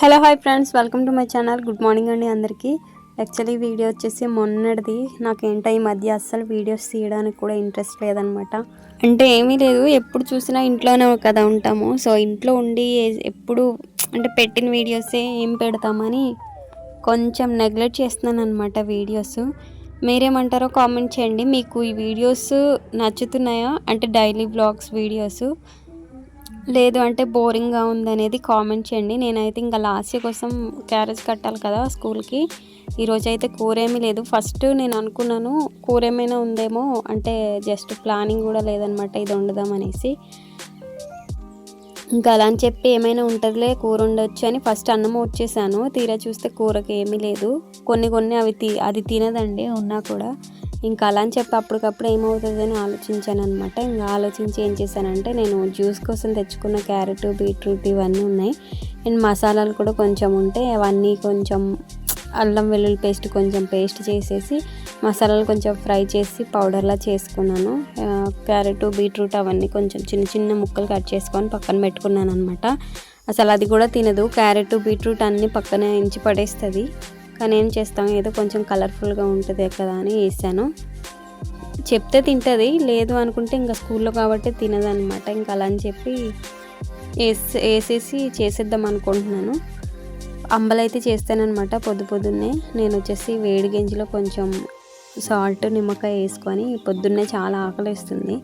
Hello hi friends. Welcome to my channel. Good morning అండి అందరికీ. Actually video వచ్చేసి మొన్నటిది. నాకు ఏంటో ఈ మధ్య అస్సలు వీడియోస్ తీయడానికి కూడా ఇంట్రెస్ట్ లేదనమాట అంటే ఏమీ లేదు. ఎప్పుడు చూసినా ఇంట్లోనే కదా ఉంటాము. సో ఇంట్లో ఉండి ఎప్పుడు అంటే పెట్టిన వీడియోసే ఏం పెడతామని కొంచెం నెగ్లెక్ట్ చేస్తున్నాను అనమాట వీడియోస్. మీరేమంటారో కామెంట్ చేయండి. మీకు ఈ వీడియోస్ నచ్చుతున్నాయా? అంటే డైలీ బ్లాగ్స్ వీడియోస్. లేదు అంటే బోరింగ్గా ఉందనేది కామెంట్ చేయండి. నేనైతే ఇంకా లాస్ట్ ఇయర్ కోసం క్యారేజ్ కట్టాలి కదా స్కూల్కి. ఈరోజు అయితే కూర ఏమీ లేదు. ఫస్ట్ నేను అనుకున్నాను కూర ఏమైనా ఉందేమో అంటే జస్ట్ ప్లానింగ్ కూడా లేదనమాట ఇది వండుదాం అనేసి ఇంకా అలా అని చెప్పి ఏమైనా ఉంటుందిలే కూర ఉండొచ్చు అని ఫస్ట్ అన్నం వచ్చేసాను. తీరా చూస్తే కూరకి ఏమీ లేదు. కొన్ని కొన్ని అవి తి అది తినదండి ఉన్నా కూడా. ఇంకా అలా అని చెప్పి అప్పటికప్పుడు ఏమవుతుందని ఆలోచించాను అనమాట ఇంకా ఆలోచించి ఏం చేశానంటే నేను జ్యూస్ కోసం తెచ్చుకున్న క్యారెట్ బీట్రూట్ ఇవన్నీ ఉన్నాయి. అండ్ మసాలాలు కూడా కొంచెం ఉంటే అవన్నీ కొంచెం అల్లం వెల్లుల్లి పేస్ట్ కొంచెం పేస్ట్ చేసేసి మసాలాలు కొంచెం ఫ్రై చేసి పౌడర్లా చేసుకున్నాను. క్యారెట్ బీట్రూట్ అవన్నీ కొంచెం చిన్న చిన్న ముక్కలు కట్ చేసుకొని పక్కన పెట్టుకున్నాను అనమాట అసలు అది కూడా తినదు. క్యారెట్ బీట్రూట్ అన్నీ పక్కన ఇంచి పడేస్తుంది. కానీ ఏం చేస్తాం? ఏదో కొంచెం కలర్ఫుల్గా ఉంటుంది కదా అని వేసాను. చెప్తే తింటుంది. లేదు అనుకుంటే ఇంకా స్కూల్లో కాబట్టి తినదనమాట ఇంకా అలా అని చెప్పి వేసి వేసేసి చేసేద్దాం అనుకుంటున్నాను. అంబలైతే చేస్తానమాట పొద్దు పొద్దున్నే. నేను వచ్చేసి వేడి గింజలో కొంచెం సాల్ట్ నిమ్మకాయ వేసుకొని పొద్దున్నే చాలా ఆకలి వేస్తుంది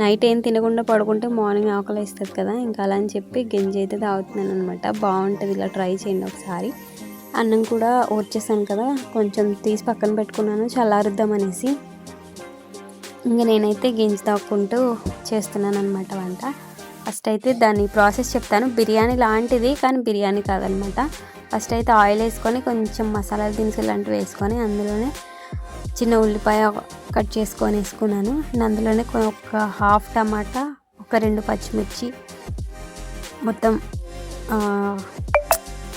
నైట్ ఏం తినకుండా పడుకుంటే మార్నింగ్ ఆకలి వేస్తుంది కదా ఇంకా అలా అని చెప్పి గింజ అయితే తాగుతున్నాను అనమాట బాగుంటుంది ఇలా ట్రై చేయండి ఒకసారి. అన్నం కూడా వచ్చేసాను కదా కొంచెం తీసి పక్కన పెట్టుకున్నాను చల్లారుద్దాం అనేసి ఇంకా నేనైతే గింజ తాక్కుంటూ చేస్తున్నాను అనమాట వంట. ఫస్ట్ అయితే దాని ప్రాసెస్ చెప్తాను. బిర్యానీ లాంటిది కానీ బిర్యానీ కాదనమాట. ఫస్ట్ అయితే ఆయిల్ వేసుకొని కొంచెం మసాలా దినుసులు లాంటివి వేసుకొని అందులోనే చిన్న ఉల్లిపాయ కట్ చేసుకొని వేసుకున్నాను. అందులోనే కొ- ఒక హాఫ్ టమాటా ఒక రెండు పచ్చిమిర్చి మొత్తం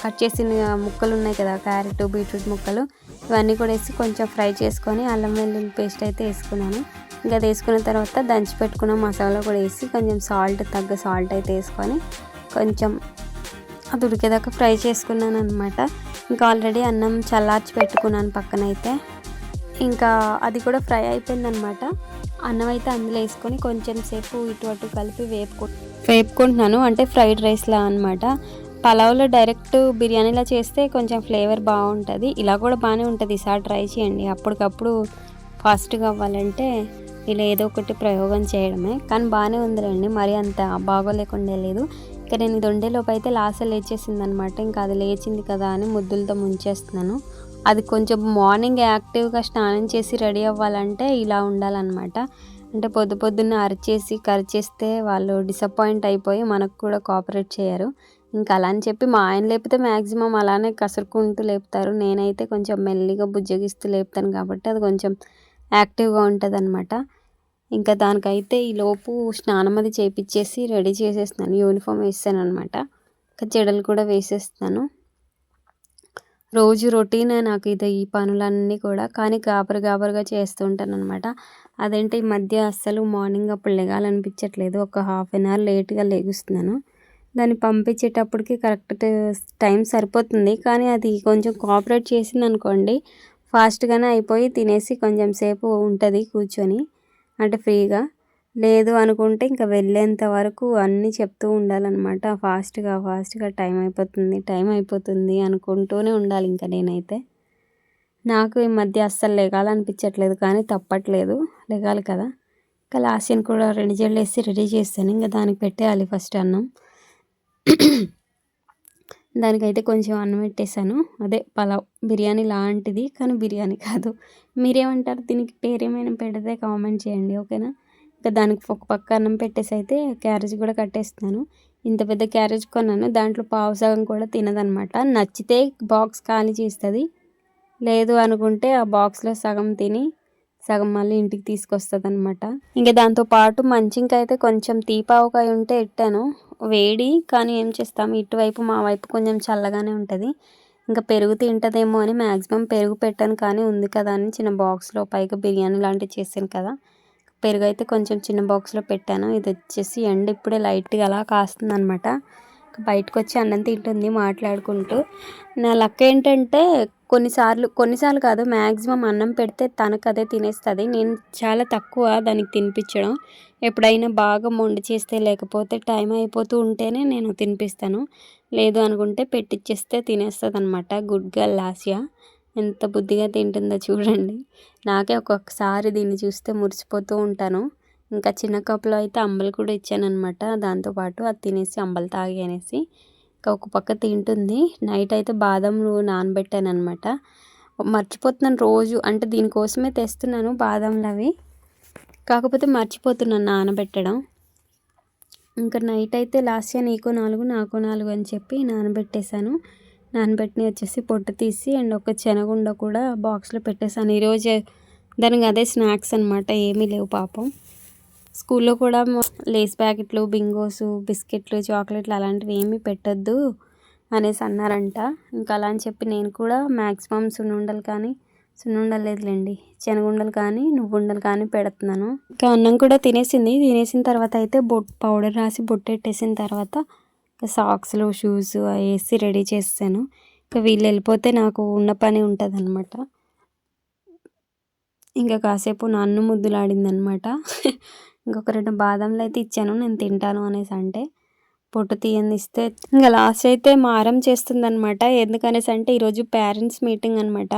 కట్ చేసిన ముక్కలు ఉన్నాయి కదా క్యారెట్ బీట్రూట్ ముక్కలు ఇవన్నీ కూడా వేసి కొంచెం ఫ్రై చేసుకొని అల్లం వెల్లుల్లి పేస్ట్ అయితే వేసుకున్నాను. ఇంకా తీసుకున్న వేసుకున్న తర్వాత దంచి పెట్టుకున్న మసాలా కూడా వేసి కొంచెం సాల్ట్ తగ్గ సాల్ట్ అయితే వేసుకొని కొంచెం అది ఉడికేదాకా ఫ్రై చేసుకున్నాను అనమాట ఇంకా ఆల్రెడీ అన్నం చల్లార్చి పెట్టుకున్నాను పక్కన అయితే ఇంకా అది కూడా ఫ్రై అయిపోయిందనమాట అన్నం అయితే అందులో వేసుకొని కొంచెం సేపు ఇటు అటు కలిపి వేపుకు వేపుకుంటున్నాను. అంటే ఫ్రైడ్ రైస్లా అనమాట పలావ్లో డైరెక్ట్ బిర్యానీలా చేస్తే కొంచెం ఫ్లేవర్ బాగుంటుంది. ఇలా కూడా బాగానే ఉంటుంది. ఈసారి ట్రై చేయండి. అప్పటికప్పుడు ఫాస్ట్గా అవ్వాలంటే ఇలా ఏదో ఒకటి ప్రయోగం చేయడమే. కానీ బాగానే ఉందిలేండి. మరి అంత బాగోలేకుండా లేదు ఇంకా నేను ఇది వండేలోపు అయితే లాస్ట్ లేచేసింది అనమాట ఇంకా అది లేచింది కదా అని ముద్దులతో ముంచేస్తున్నాను. అది కొంచెం మార్నింగ్ యాక్టివ్గా స్నానం చేసి రెడీ అవ్వాలంటే ఇలా ఉండాలన్నమాట. అంటే పొద్దు పొద్దున్న అరిచేసి కరిచేస్తే వాళ్ళు డిసప్పాయింట్ అయిపోయి మనకు కూడా కోఆపరేట్ చేయరు. ఇంకా అలా అని చెప్పి మా ఆయన లేపితే మ్యాక్సిమం అలానే కసురుకుంటూ లేపుతారు. నేనైతే కొంచెం మెల్లిగా బుజ్జగిస్తూ లేపుతాను కాబట్టి అది కొంచెం యాక్టివ్గా ఉంటుంది అనమాట ఇంకా దానికైతే ఈ లోపు స్నానం అది చేపించేసి రెడీ చేసేస్తున్నాను. యూనిఫామ్ వేస్తాను అనమాట ఇంకా జడలు కూడా వేసేస్తాను రోజు రొటీన్ నాకు ఇది ఈ పనులన్నీ కూడా. కానీ గాబరు గాబరుగా చేస్తూ ఉంటాను అనమాట అదేంటి ఈ మధ్య అస్సలు మార్నింగ్ అప్పుడు లెగాలనిపించట్లేదు. ఒక హాఫ్ అన్ అవర్ లేట్గా లెగుస్తున్నాను. దాన్ని పంపించేటప్పటికి కరెక్ట్ టైం సరిపోతుంది. కానీ అది కొంచెం కోఆపరేట్ చేసింది అనుకోండి ఫాస్ట్గానే అయిపోయి తినేసి కొంచెం సేపు ఉంటుంది కూర్చొని. అంటే ఫ్రీగా. లేదు అనుకుంటే ఇంకా వెళ్ళేంత వరకు అన్నీ చెప్తూ ఉండాలన్నమాట. ఫాస్ట్గా ఫాస్ట్గా టైం అయిపోతుంది టైం అయిపోతుంది అనుకుంటూనే ఉండాలి ఇంకా నేనైతే. నాకు ఈ మధ్య అస్సలు లెగాలనిపించట్లేదు కానీ తప్పట్లేదు. లెగాలి కదా. ఇంకా లాస్యన్ కూడా రెండు జల్లు వేసి రెడీ చేస్తాను ఇంకా దానికి పెట్టేయాలి ఫస్ట్ అన్నం. దానికైతే కొంచెం అన్నం పెట్టేశాను. అదే పలావ్ బిర్యానీ లాంటిది కానీ బిర్యానీ కాదు. మీరేమంటారు? దీనికి పేరేమైనా పెడితే కామెంట్ చేయండి ఓకేనా? ఇంకా దానికి ఒక పక్క అన్నం పెట్టేసి అయితే క్యారేజ్ కూడా కట్టేస్తున్నాను. ఇంత పెద్ద క్యారేజ్ కొన్నాను. దాంట్లో పావు సగం కూడా తినదనమాట. నచ్చితే బాక్స్ ఖాళీ చేస్తుంది. లేదు అనుకుంటే ఆ బాక్స్లో సగం తిని సగం మళ్ళీ ఇంటికి తీసుకొస్తుంది అనమాట ఇంకా దాంతో పాటు అయితే కొంచెం తీపావకాయ ఉంటే ఎట్టాను? వేడి కానీ ఏం చేస్తాము ఇటువైపు మా వైపు కొంచెం చల్లగానే ఉంటుంది. ఇంకా పెరుగు తింటదేమో అని మ్యాక్సిమం పెరుగు పెట్టాను కానీ ఉంది కదా అని చిన్న బాక్స్లో పైగా బిర్యానీ లాంటివి చేశాను కదా. పెరుగు అయితే కొంచెం చిన్న బాక్స్లో పెట్టాను. ఇది వచ్చేసి ఎండ ఇప్పుడే లైట్గా అలా కాస్తుంది అనమాట బయటకు వచ్చి అన్నం తింటుంది మాట్లాడుకుంటూ. నా లక్ ఏంటంటే కొన్నిసార్లు కొన్నిసార్లు కాదు మ్యాక్సిమం అన్నం పెడితే తనకు అదే తినేస్తుంది. నేను చాలా తక్కువ దానికి తినిపించడం. ఎప్పుడైనా బాగా మొండి చేస్తే లేకపోతే టైం అయిపోతూ ఉంటేనే నేను తినిపిస్తాను. లేదు అనుకుంటే పెట్టిచ్చేస్తే తినేస్తుంది అనమాట గుడ్ గర్ల్ ఎంత బుద్ధిగా తింటుందో చూడండి. నాకే ఒక్కొక్కసారి దీన్ని చూస్తే మురిసిపోతూ ఉంటాను. ఇంకా చిన్న కప్పులో అయితే అంబలు కూడా ఇచ్చానమాట దాంతోపాటు అది తినేసి అంబలు తాగి అనేసి. ఇంకా ఒక పక్క తింటుంది. నైట్ అయితే బాదంలు నానబెట్టాను అనమాట మర్చిపోతున్నాను రోజు. అంటే దీనికోసమే తెస్తున్నాను బాదంలు అవి కాకపోతే మర్చిపోతున్నాను నానబెట్టడం. ఇంకా నైట్ అయితే లాస్ట్ ఇయర్ నీకు నాలుగు నాకు నాలుగు అని చెప్పి నానబెట్టేశాను. నానబెట్టిన వచ్చేసి పొట్టు తీసి అండ్ ఒక శనగుండ కూడా బాక్స్లో పెట్టేశాను. ఈరోజు దానికి అదే స్నాక్స్ అనమాట ఏమీ లేవు పాపం. స్కూల్లో కూడా లేస్ ప్యాకెట్లు బింగోస్ బిస్కెట్లు చాక్లెట్లు అలాంటివి ఏమీ పెట్టద్దు అనేసి అన్నారంట. ఇంకా అలా అని చెప్పి నేను కూడా మ్యాక్సిమం సున్నుండలు కానీ సున్నుండలు లేదులేండి శనగుండలు కానీ నువ్వుండలు కానీ పెడుతున్నాను. ఇంకా అన్నం కూడా తినేసింది. తినేసిన తర్వాత అయితే బొట్ పౌడర్ రాసి బొట్టెట్టేసిన తర్వాత సాక్స్లు షూస్ వేసి రెడీ చేస్తాను ఇంకా వీళ్ళు వెళ్ళిపోతే నాకు ఉన్న పని ఉంటుంది అనమాట ఇంకా కాసేపు నన్ను ముద్దులాడింది అనమాట ఇంకొక రెండు బాదంలు అయితే ఇచ్చాను నేను తింటాను అనేసి అంటే పొట్టు తీయని ఇస్తే ఇంకా లాస్ట్ అయితే మారం చేస్తుందనమాట ఎందుకనేసి అంటే ఈరోజు పేరెంట్స్ మీటింగ్ అనమాట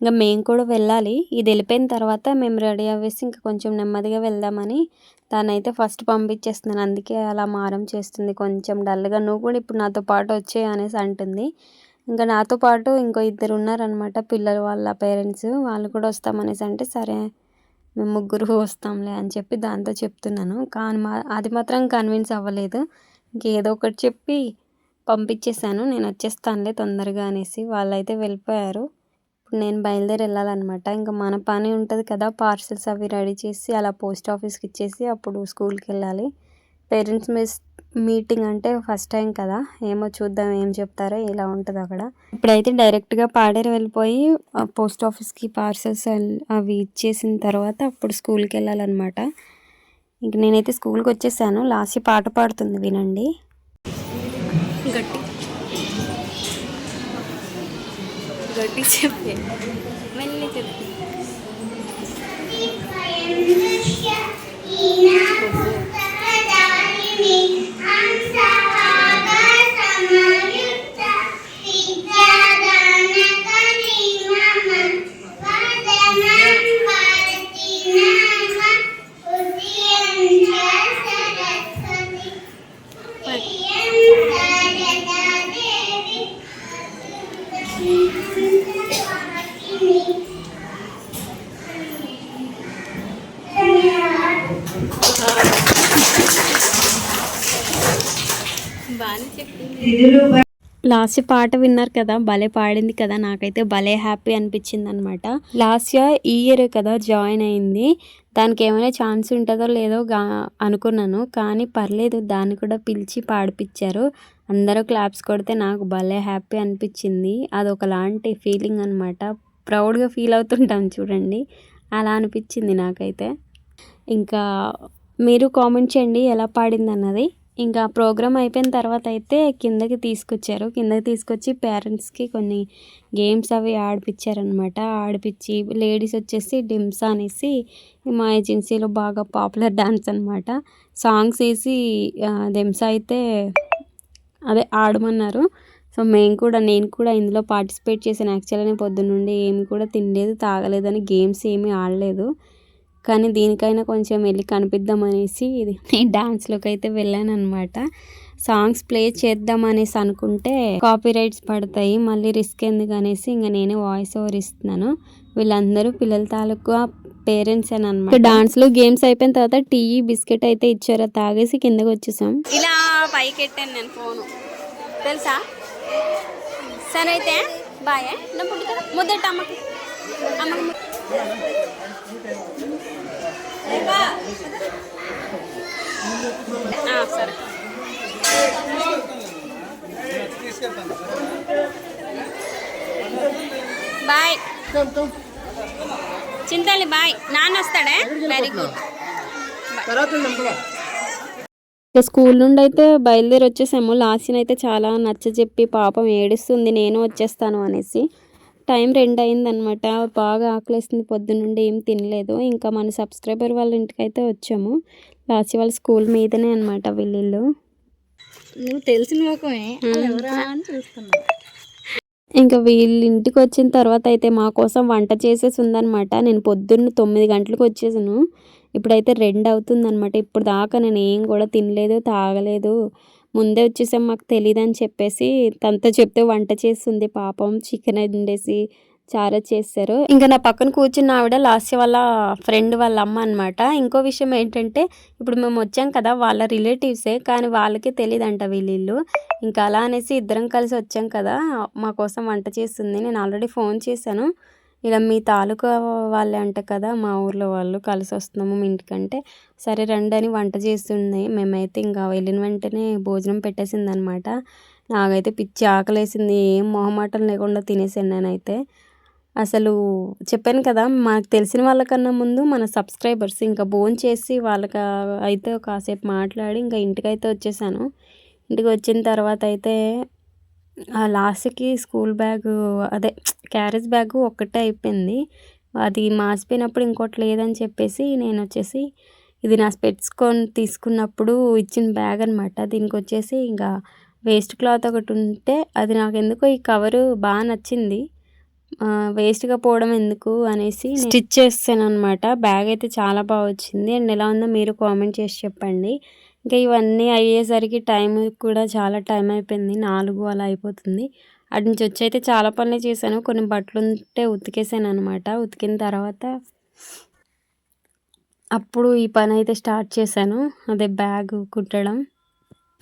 ఇంకా మేము కూడా వెళ్ళాలి. ఇది వెళ్ళిపోయిన తర్వాత మేము రెడీ అవ్వేసి ఇంకా కొంచెం నెమ్మదిగా వెళ్దామని దాన్ని అయితే ఫస్ట్ పంపించేస్తున్నాను. అందుకే అలా మారం చేస్తుంది. కొంచెం డల్గా నువ్వు కూడా ఇప్పుడు నాతో పాటు వచ్చే అనేసి అంటుంది. ఇంకా నాతో పాటు ఇంకో ఇద్దరు ఉన్నారనమాట పిల్లలు వాళ్ళ పేరెంట్స్ వాళ్ళు కూడా వస్తామనేసి అంటే సరే మేము ముగ్గురు వస్తాంలే అని చెప్పి దాంతో చెప్తున్నాను. కానీ మా అది మాత్రం కన్విన్స్ అవ్వలేదు. ఇంకేదో ఒకటి చెప్పి పంపించేశాను. నేను వచ్చేస్తానులే తొందరగా అనేసి వాళ్ళైతే వెళ్ళిపోయారు. ఇప్పుడు నేను బయలుదేరి వెళ్ళాలన్నమాట. ఇంకా మన పని ఉంటుంది కదా పార్సల్స్ అవి రెడీ చేసి అలా పోస్ట్ ఆఫీస్కి ఇచ్చేసి అప్పుడు స్కూల్కి వెళ్ళాలి. పేరెంట్స్ మిస్ మీటింగ్ అంటే ఫస్ట్ టైం కదా. ఏమో చూద్దాం ఏం చెప్తారో ఇలా ఉంటుంది అక్కడ. ఇప్పుడైతే డైరెక్ట్గా పాడేరు వెళ్ళిపోయి పోస్ట్ ఆఫీస్కి పార్సల్స్ అవి ఇచ్చేసిన తర్వాత అప్పుడు స్కూల్కి వెళ్ళాలన్నమాట. ఇంక నేనైతే స్కూల్కి వచ్చేసాను. లాస్ట్ పాట పాడుతుంది వినండి. గట్టి. గట్టి చెప్పే. మళ్ళీ చెప్పి. లాస్ట్ పాట విన్నారు కదా భలే పాడింది కదా నాకైతే భలే హ్యాపీ అనిపించింది అనమాట లాస్ట్ ఇయర్ ఈ ఇయర్ కదా జాయిన్ అయింది. దానికి ఏమైనా ఛాన్స్ ఉంటుందో లేదో గా అనుకున్నాను కానీ పర్లేదు దాన్ని కూడా పిలిచి పాడిపించారు అందరూ క్లాప్స్ కొడితే నాకు భలే హ్యాపీ అనిపించింది. అది ఒకలాంటి ఫీలింగ్ అనమాట ప్రౌడ్గా ఫీల్ అవుతుంటాం చూడండి. అలా అనిపించింది నాకైతే. ఇంకా మీరు కామెంట్ చేయండి ఎలా పాడింది అన్నది ఇంకా ప్రోగ్రామ్ అయిపోయిన తర్వాత అయితే కిందకి తీసుకొచ్చారు. కిందకి తీసుకొచ్చి పేరెంట్స్కి కొన్ని గేమ్స్ అవి ఆడిపించారనమాట ఆడిపించి లేడీస్ వచ్చేసి డిమ్సా అనేసి మా ఏజెన్సీలో బాగా పాపులర్ డాన్స్ అనమాట సాంగ్స్ వేసి దిమ్సా అయితే అదే ఆడమన్నారు. సో మేము కూడా నేను కూడా ఇందులో పార్టిసిపేట్ చేశాను. యాక్చువల్గా పొద్దున్నుండి ఏమి కూడా తినలేదు తాగలేదని గేమ్స్ ఏమీ ఆడలేదు. కానీ దీనికైనా కొంచెం వెళ్ళి కనిపిద్దాం అనేసి నేను డాన్స్లోకి అయితే వెళ్ళాను అనమాట సాంగ్స్ ప్లే చేద్దాం అనేసి అనుకుంటే కాపీ రైట్స్ పడతాయి మళ్ళీ రిస్క్ ఎందుకు అనేసి ఇంకా నేనే వాయిస్ ఓవర్ ఇస్తున్నాను. వీళ్ళందరూ పిల్లల తాలూకా పేరెంట్స్ అని అనమాట డాన్స్లో గేమ్స్ అయిపోయిన తర్వాత టీ బిస్కెట్ అయితే ఇచ్చారు తాగేసి కిందకి వచ్చేసాం. ఇలా పైకి ఎట్టాను నేను ఫోను తెలుసా? సరే అయితే బాయ్ ముద్దట అమ్మకి. అమ్మకి సరే. బాయ్. చింతలి బాయ్. నాన్న వస్తాడే? వెరీ గుడ్ తర్వాత ఇక స్కూల్ నుండి అయితే బయలుదేరి వచ్చేసాము. లాస్యన్ అయితే చాలా నచ్చజెప్పి పాపం ఏడుస్తుంది. నేను వచ్చేస్తాను అనేసి. టైం రెండు అయిందనమాట బాగా ఆకలేస్తుంది పొద్దున్నుండి ఏం తినలేదు. ఇంకా మన సబ్స్క్రైబర్ వాళ్ళ ఇంటికి అయితే వచ్చాము. లాస్ట్ వాళ్ళ స్కూల్ మీదనే అనమాట వీళ్ళు నువ్వు తెలిసిన ఇంకా వీళ్ళ ఇంటికి వచ్చిన తర్వాత అయితే మా కోసం వంట చేసేసి ఉందనమాట నేను పొద్దున్న తొమ్మిది గంటలకు వచ్చేసాను. ఇప్పుడైతే రెండు అవుతుందన్నమాట. ఇప్పుడు దాకా నేను ఏం కూడా తినలేదు తాగలేదు. ముందే వచ్చేసాం మాకు తెలియదు అని చెప్పేసి తనతో చెప్తే వంట చేస్తుంది పాపం చికెన్ వండేసి చారా చేస్తారు. ఇంకా నా పక్కన కూర్చున్న ఆవిడ లాస్ట్ వాళ్ళ ఫ్రెండ్ వాళ్ళ అమ్మ అనమాట ఇంకో విషయం ఏంటంటే ఇప్పుడు మేము వచ్చాం కదా వాళ్ళ రిలేటివ్సే కానీ వాళ్ళకి తెలియదంట వీళ్ళు ఇంకా అలా అనేసి ఇద్దరం కలిసి వచ్చాం కదా మా కోసం వంట చేస్తుంది. నేను ఆల్రెడీ ఫోన్ చేశాను. ఇలా మీ తాలూకా వాళ్ళే అంట కదా మా ఊర్లో వాళ్ళు కలిసి వస్తున్నాము మీ ఇంటికంటే. సరే రండి అని వంట చేస్తుంది మేమైతే ఇంకా వెళ్ళిన వెంటనే భోజనం పెట్టేసింది అనమాట నాకైతే పిచ్చి ఆకలేసింది. ఏం మొహమాటం లేకుండా తినేసాను నేనైతే. అసలు చెప్పాను కదా మనకు తెలిసిన వాళ్ళకన్నా ముందు మన సబ్స్క్రైబర్స్ ఇంకా భోజనం చేసి వాళ్ళకి అయితే కాసేపు మాట్లాడి ఇంకా ఇంటికైతే వచ్చేసాను. ఇంటికి వచ్చిన తర్వాత అయితే లాస్ట్కి స్కూల్ బ్యాగ్ అదే క్యారేజ్ బ్యాగ్ ఒక్కటే అయిపోయింది. అది మాసిపోయినప్పుడు ఇంకోటి లేదని చెప్పేసి నేను వచ్చేసి ఇది నా స్పెట్స్ కొని తీసుకున్నప్పుడు ఇచ్చిన బ్యాగ్ అనమాట దీనికి వచ్చేసి ఇంకా వేస్ట్ క్లాత్ ఒకటి ఉంటే అది నాకు ఎందుకో ఈ కవరు బాగా నచ్చింది. వేస్ట్గా పోవడం ఎందుకు అనేసి స్టిచ్ చేస్తాను అనమాట బ్యాగ్ అయితే చాలా బాగా వచ్చింది. అండ్ ఎలా ఉందో మీరు కామెంట్ చేసి చెప్పండి. ఇంకా ఇవన్నీ అయ్యేసరికి టైం కూడా చాలా టైం అయిపోయింది. నాలుగు అలా అయిపోతుంది. అటు నుంచి వచ్చి అయితే చాలా పనులు చేశాను. కొన్ని బట్టలు ఉంటే ఉతికేసాను అనమాట ఉతికిన తర్వాత అప్పుడు ఈ పని అయితే స్టార్ట్ చేశాను. అదే బ్యాగ్ కుట్టడం.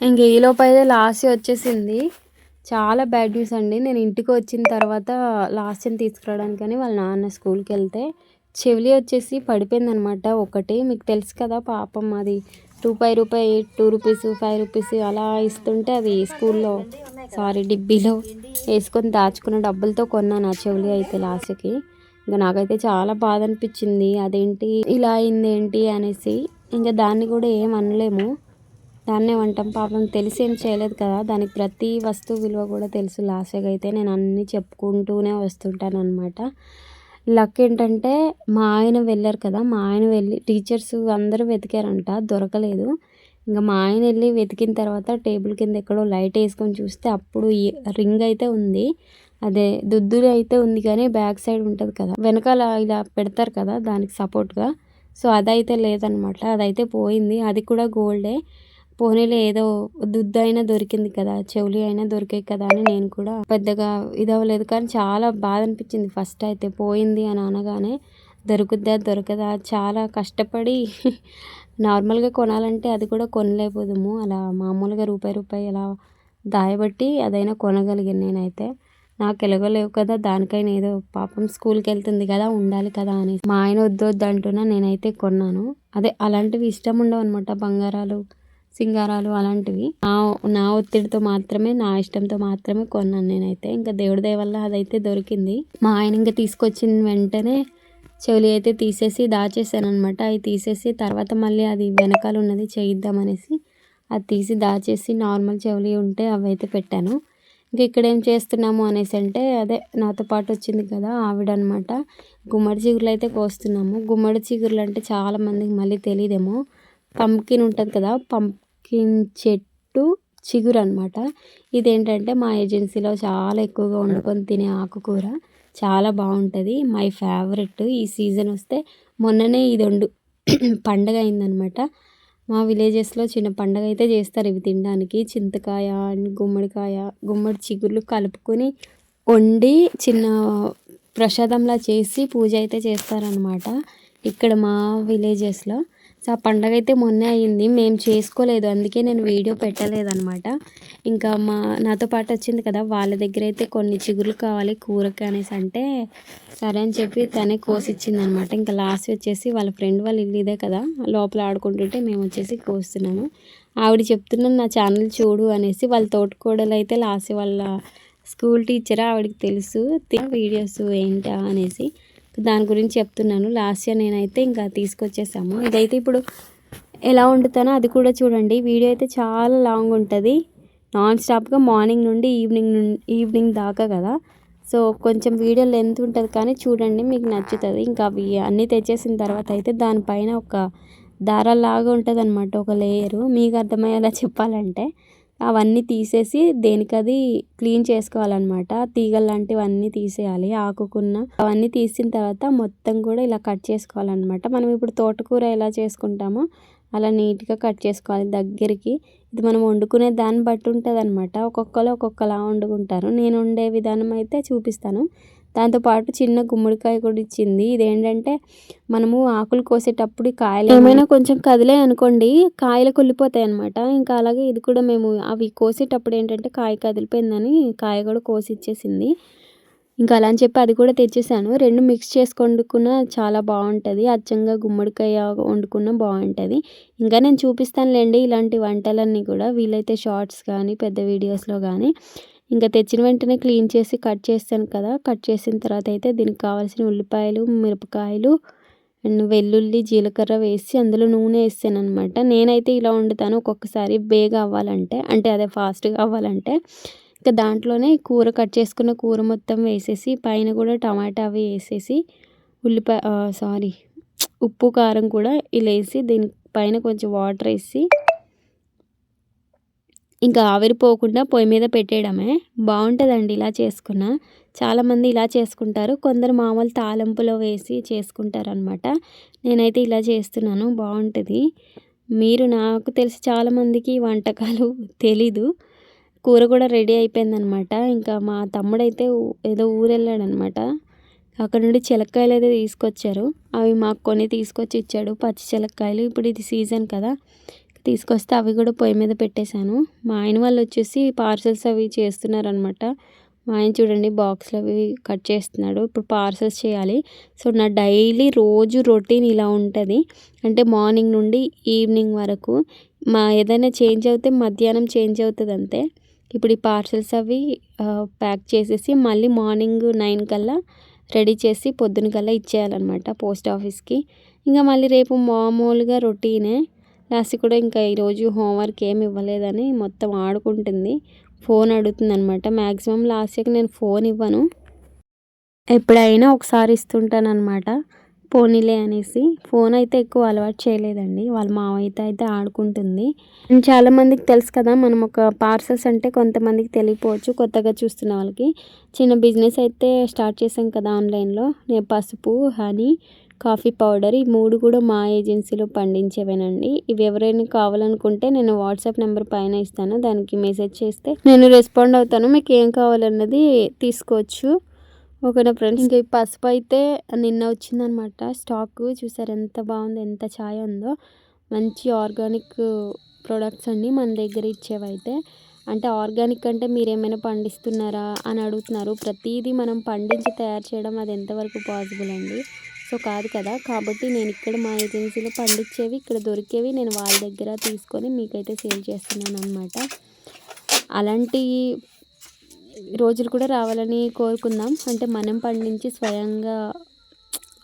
ఇంక ఈలోపు అయితే లాస్ట్ వచ్చేసింది. చాలా బ్యాడ్ న్యూస్ అండి. నేను ఇంటికి వచ్చిన తర్వాత లాస్ట్ని తీసుకురావడానికని వాళ్ళ నాన్న స్కూల్కి వెళ్తే చెవిలి వచ్చేసి పడిపోయిందనమాట ఒకటి. మీకు తెలుసు కదా పాపం అది టూ ఫైవ్ రూపాయి టూ రూపీస్ ఫైవ్ రూపీస్ అలా ఇస్తుంటే అది స్కూల్లో సారీ డిబ్బీలో వేసుకొని దాచుకున్న డబ్బులతో కొన్నాను ఆ చెవులు అయితే లాస్ట్కి. ఇంకా నాకైతే చాలా బాధ అనిపించింది. అదేంటి ఇలా అయింది ఏంటి అనేసి. ఇంకా దాన్ని కూడా ఏం అనలేము. దాన్నే వంటాం పాపం తెలిసి ఏం చేయలేదు కదా. దానికి ప్రతి వస్తువు విలువ కూడా తెలుసు. లాస్ట్గా అయితే నేను అన్నీ చెప్పుకుంటూనే వస్తుంటాను అనమాట లక్ ఏంటంటే మా ఆయన వెళ్ళారు కదా మా ఆయన వెళ్ళి టీచర్స్ అందరూ వెతికారంట దొరకలేదు. ఇంకా మా ఆయన వెళ్ళి వెతికిన తర్వాత టేబుల్ కింద ఎక్కడో లైట్ వేసుకొని చూస్తే అప్పుడు రింగ్ అయితే ఉంది. అదే దుద్దులు అయితే ఉంది కానీ బ్యాక్ సైడ్ ఉంటుంది కదా. వెనకాల ఇలా పెడతారు కదా దానికి సపోర్ట్గా సో అదైతే లేదనమాట. అదైతే పోయింది. అది కూడా గోల్డే. పోనీలో ఏదో దుద్దు అయినా దొరికింది కదా చెవులి అయినా దొరికాయి కదా అని నేను కూడా పెద్దగా ఇదవ్వలేదు. కానీ చాలా బాధ అనిపించింది ఫస్ట్ అయితే. పోయింది అని అనగానే దొరుకుద్దా దొరకదా చాలా కష్టపడి నార్మల్గా కొనాలంటే అది కూడా కొనలేకపోదాము. అలా మామూలుగా రూపాయి రూపాయి అలా దాయబట్టి అదైనా కొనగలిగాను నేనైతే. నాకు ఎలగలేవు కదా దానికైనా ఏదో పాపం స్కూల్కి వెళ్తుంది కదా ఉండాలి కదా అని. మా ఆయన వద్దు వద్దు అంటున్నా నేనైతే కొన్నాను. అదే అలాంటివి ఇష్టం ఉండవు అనమాట బంగారాలు. సింగారాలు అలాంటివి. నా నా ఒత్తిడితో మాత్రమే నా ఇష్టంతో మాత్రమే కొన్నాను నేనైతే. ఇంకా దేవుడి దయ వల్ల అదైతే దొరికింది. మా ఆయన ఇంకా తీసుకొచ్చిన వెంటనే చెవులు అయితే తీసేసి దాచేసాను అనమాట అవి తీసేసి తర్వాత మళ్ళీ అది వెనకాల ఉన్నది చేయిద్దామనేసి అది తీసి దాచేసి నార్మల్ చెవులి ఉంటే అవి అయితే పెట్టాను. ఇంకా ఇక్కడ ఏం చేస్తున్నాము అనేసి అంటే అదే నాతో పాటు వచ్చింది కదా ఆవిడ అనమాట గుమ్మడి చిగురులు అయితే కోస్తున్నాము. గుమ్మడి చిగురులు అంటే చాలామందికి మళ్ళీ తెలియదేమో. పంకిన్ ఉంటుంది కదా పంప్ పంకిన్ చెట్టు చిగురు అనమాట ఇదేంటంటే మా ఏజెన్సీలో చాలా ఎక్కువగా వండుకొని తినే ఆకుకూర. చాలా బాగుంటుంది. My favourite. ఈ సీజన్ వస్తే మొన్ననే ఇది వండు పండగ అయిందనమాట మా విలేజెస్లో చిన్న పండగ అయితే చేస్తారు ఇవి తినడానికి. చింతకాయ గుమ్మడికాయ గుమ్మడి చిగుర్లు కలుపుకొని వండి చిన్న ప్రసాదంలా చేసి పూజ అయితే చేస్తారనమాట ఇక్కడ మా విలేజెస్లో సో ఆ పండగ అయితే మొన్నే అయింది. మేము చేసుకోలేదు. అందుకే నేను వీడియో పెట్టలేదనమాట ఇంకా మా నాతో పాటు వచ్చింది కదా వాళ్ళ దగ్గర అయితే కొన్ని చిగురులు కావాలి కూరకి అనేసి అంటే సరే అని చెప్పి తనే కోసిచ్చింది అనమాట ఇంకా లాస్ట్ వచ్చేసి వాళ్ళ ఫ్రెండ్ వాళ్ళ ఇల్లు ఇదే కదా లోపల ఆడుకుంటుంటే మేము వచ్చేసి కోస్తున్నాము. ఆవిడ చెప్తున్నాను నా ఛానల్ చూడు అనేసి వాళ్ళ తోటకూడలు అయితే లాస్ట్ వాళ్ళ స్కూల్ టీచర్ ఆవిడకి తెలుసు వీడియోస్ ఏంటా? అనేసి. దాని గురించి చెప్తున్నాను. లాస్ట్ ఇయర్ నేనైతే ఇంకా తీసుకొచ్చేసాము. ఇదైతే ఇప్పుడు ఎలా వండుతానో అది కూడా చూడండి. వీడియో అయితే చాలా లాంగ్ ఉంటుంది. నాన్ స్టాప్గా మార్నింగ్ నుండి ఈవినింగ్ నుండి ఈవినింగ్ దాకా కదా. సో కొంచెం వీడియో లెంత్ ఉంటుంది కానీ చూడండి మీకు నచ్చుతుంది. ఇంకా అవి అన్నీ తెచ్చేసిన తర్వాత అయితే దానిపైన ఒక దారాలాగా ఉంటుంది అనమాట ఒక లేయరు. మీకు అర్థమయ్యేలా చెప్పాలంటే. అవన్నీ తీసేసి దేనికది క్లీన్ చేసుకోవాలన్నమాట. తీగలు లాంటివన్నీ తీసేయాలి ఆకుకున్న అవన్నీ తీసిన తర్వాత మొత్తం కూడా ఇలా కట్ చేసుకోవాలన్నమాట. మనం ఇప్పుడు తోటకూర ఎలా చేసుకుంటామో అలా నీట్గా కట్ చేసుకోవాలి దగ్గరికి. ఇది మనం వండుకునే దాన్ని బట్టి ఉంటుంది అనమాట ఒక్కొక్కరు ఒక్కొక్కలా వండుకుంటారు. నేను వండే విధానం అయితే చూపిస్తాను. దాంతోపాటు చిన్న గుమ్మడికాయ కూడా ఇచ్చింది. ఇదేంటంటే మనము ఆకులు కోసేటప్పుడు కాయలు ఏమైనా కొంచెం కదిలే అనుకోండి కాయలు కుళ్ళిపోతాయి అనమాట ఇంకా అలాగే ఇది కూడా మేము అవి కోసేటప్పుడు ఏంటంటే కాయ కదిలిపోయిందని కాయ కూడా కోసి ఇచ్చేసింది. ఇంకా అలా అని చెప్పి అది కూడా తెచ్చేసాను. రెండు మిక్స్ చేసి వండుకున్న చాలా బాగుంటుంది. అచ్చంగా గుమ్మడికాయ వండుకున్న బాగుంటుంది. ఇంకా నేను చూపిస్తానులేండి ఇలాంటి వంటలన్నీ కూడా. వీలైతే షార్ట్స్ కానీ పెద్ద వీడియోస్లో కానీ ఇంకా తెచ్చిన వెంటనే క్లీన్ చేసి కట్ చేస్తాను కదా. కట్ చేసిన తర్వాత అయితే దీనికి కావాల్సిన ఉల్లిపాయలు మిరపకాయలు అండ్ వెల్లుల్లి జీలకర్ర వేసి అందులో నూనె వేస్తాను అనమాట నేనైతే ఇలా వండుతాను ఒక్కొక్కసారి బేగా అవ్వాలంటే అంటే అదే ఫాస్ట్గా అవ్వాలంటే. ఇంకా దాంట్లోనే కూర కట్ చేసుకున్న కూర మొత్తం వేసేసి పైన కూడా టమాటా అవి వేసేసి ఉల్లిపాయ సారీ ఉప్పు కారం కూడా ఇలా వేసి దీని పైన కొంచెం వాటర్ వేసి ఇంకా ఆవిరిపోకుండా పొయ్యి మీద పెట్టేయడమే. బాగుంటుందండి ఇలా చేసుకున్న. చాలామంది ఇలా చేసుకుంటారు. కొందరు మామూలు తాలింపులో వేసి చేసుకుంటారు అనమాట నేనైతే ఇలా చేస్తున్నాను. బాగుంటుంది. మీరు నాకు తెలిసి చాలామందికి వంటకాలు తెలీదు. కూర కూడా రెడీ అయిపోయిందనమాట. ఇంకా మా తమ్ముడైతే ఏదో ఊరు వెళ్ళాడనమాట అక్కడ నుండి చిలక్కాయలు అయితే తీసుకొచ్చారు. అవి మాకు కొని తీసుకొచ్చి ఇచ్చాడు. పచ్చి చిలక్కాయలు. ఇప్పుడు ఇది సీజన్ కదా. తీసుకొస్తే అవి కూడా పొయ్యి మీద పెట్టేశాను. మా ఆయన వాళ్ళు వచ్చేసి పార్సల్స్ అవి చేస్తున్నారనమాట. మా ఆయన చూడండి బాక్స్లు అవి కట్ చేస్తున్నాడు. ఇప్పుడు పార్సల్స్ చేయాలి. సో నా డైలీ రోజు రొటీన్ ఇలా ఉంటుంది. అంటే మార్నింగ్ నుండి ఈవినింగ్ వరకు మా ఏదైనా చేంజ్ అవుతే మధ్యాహ్నం చేంజ్ అవుతుంది అంతే ఇప్పుడు ఈ పార్సల్స్ అవి ప్యాక్ చేసేసి మళ్ళీ మార్నింగ్ నైన్ కల్లా రెడీ చేసి పొద్దున కల్లా ఇచ్చేయాలన్నమాట పోస్ట్ ఆఫీస్కి. ఇంకా మళ్ళీ రేపు మామూలుగా రొటీనే. లాస్ట్ కూడా ఇంకా ఈరోజు హోంవర్క్ ఏమి ఇవ్వలేదని మొత్తం ఆడుకుంటుంది. ఫోన్ అడుగుతుంది అనమాట మ్యాక్సిమం లాస్ట్ ఇయర్కి నేను ఫోన్ ఇవ్వను. ఎప్పుడైనా ఒకసారి ఇస్తుంటాను అనమాట పోనీలే అనేసి ఫోన్ అయితే ఎక్కువ అలవాటు చేయలేదండి. వాళ్ళ మావయ్యతో అయితే ఆడుకుంటుంది. చాలామందికి చాలా మందికి తెలుసు కదా మనం ఒక పార్సల్స్ అంటే కొంతమందికి తెలియపోవచ్చు కొత్తగా చూస్తున్న వాళ్ళకి. చిన్న బిజినెస్ అయితే స్టార్ట్ చేశాం కదా ఆన్లైన్లో. నేను పసుపు హనీ కాఫీ పౌడర్ ఈ మూడు కూడా మా ఏజెన్సీలో పండించేవేనండి. ఇవి ఎవరైనా కావాలనుకుంటే నేను వాట్సాప్ నెంబర్ పైన ఇస్తాను. దానికి మెసేజ్ చేస్తే నేను రెస్పాండ్ అవుతాను. మీకు ఏం కావాలన్నది తీసుకోవచ్చు. ఓకేనా ఫ్రెండ్స్. ఇంకా ఈ పసుపు అయితే నిన్న వచ్చిందనమాట. స్టాక్ చూసారు ఎంత బాగుందో ఎంత ఛాయ్ ఉందో. మంచి ఆర్గానిక్ ప్రొడక్ట్స్ అండి మన దగ్గర ఇచ్చేవైతే. అంటే ఆర్గానిక్ అంటే మీరు ఏమైనా పండిస్తున్నారా అని అడుగుతున్నారు. ప్రతిదీ మనం పండించి తయారు చేయడం అది ఎంతవరకు పాసిబుల్ అండి? సో కాదు కదా. కాబట్టి నేను ఇక్కడ మా ఏజెన్సీలో పండించేవి ఇక్కడ దొరికేవి నేను వాళ్ళ దగ్గర తీసుకొని మీకైతే సేల్ చేస్తున్నాను అనమాట అలాంటి రోజులు కూడా రావాలని కోరుకుందాం. అంటే మనం పండించి స్వయంగా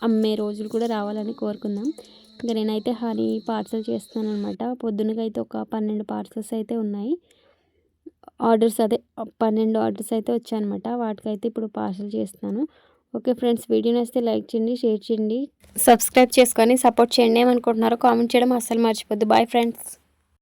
అమ్మే రోజులు కూడా రావాలని కోరుకుందాం. ఇంకా నేనైతే హనీ పార్సల్ చేస్తున్నాను అనమాట అయితే ఒక పన్నెండు పార్సల్స్ అయితే ఉన్నాయి. ఆర్డర్స్ అదే పన్నెండు ఆర్డర్స్ అయితే వచ్చాయన్నమాట. వాటికైతే ఇప్పుడు పార్సల్ చేస్తున్నాను. ఓకే ఫ్రెండ్స్ వీడియో నచ్చితే లైక్ చేయండి షేర్ చేయండి. సబ్స్క్రైబ్ చేసుకొని సపోర్ట్ చేయండి ఏమనుకుంటున్నారో కామెంట్ చేయడం అస్సలు మర్చిపోద్దు. Bye friends.